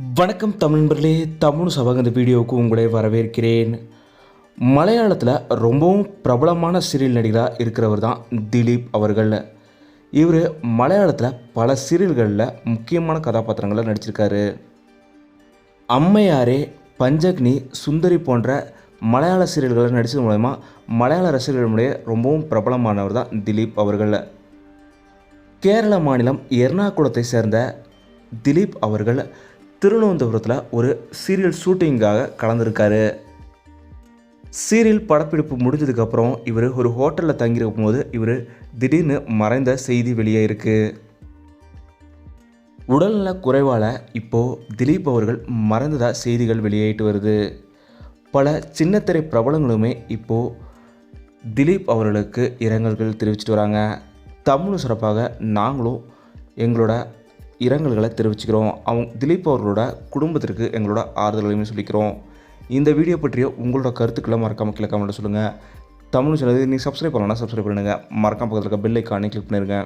வணக்கம் தமிழ் நண்பர்களே தமிழ் சபக இந்த வீடியோவுக்கு உங்களை வரவேற்கிறேன். மலையாளத்தில் ரொம்பவும் பிரபலமான சீரியல் நடிகராக இருக்கிறவர் தான் திலீப் அவர்கள். இவர் மலையாளத்தில் பல சீரியல்களில் முக்கியமான கதாபாத்திரங்களில் நடிச்சிருக்காரு. அம்மையாரே பஞ்சக்னி சுந்தரி போன்ற மலையாள சீரியல்களை நடித்தது மூலயமா மலையாள ரசிகர்களுடைய ரொம்பவும் பிரபலமானவர் தான் திலீப் அவர்கள். கேரள மாநிலம் எர்ணாகுளத்தை சேர்ந்த திலீப் அவர்கள் திருவனந்தபுரத்தில் ஒரு சீரியல் ஷூட்டிங்காக கலந்துருக்காரு. சீரியல் படப்பிடிப்பு முடிஞ்சதுக்கப்புறம் இவர் ஒரு ஹோட்டலில் தங்கியிருக்கும் போது இவர் திடீர்னு மறைந்த செய்தி வெளியே இருக்குது உடல்நல குறைவால் இப்போது திலீப் அவர்கள் மறைந்ததாக செய்திகள் வெளியாயிட்டு வருது. பல சின்னத்திரை பிரபலங்களுமே இப்போது திலீப் அவர்களுக்கு இரங்கல்கள் தெரிவிச்சிட்டு வராங்க. தமிழ் சிறப்பாக நாங்களும் எங்களோட இரங்கல்களை தெரிவிச்சுக்கிறோம். அவங்க திலீப் அவர்களோட குடும்பத்திற்கு எங்களோட ஆறுதல்களையும் சொல்லிக்கிறோம். இந்த வீடியோ பற்றிய உங்களோட கருத்துக்களை மறக்காமல் கீழே கமெண்ட்டில் சொல்லுங்கள் தமிழ் சேனல் நீங்கள் சப்ஸ்கிரைப் பண்ணலன்னா சப்ஸ்கிரைப் பண்ணுங்கள் மறக்காம பக்கத்தில் இருக்க பெல் ஐக்கானே கிளிக் பண்ணிருங்க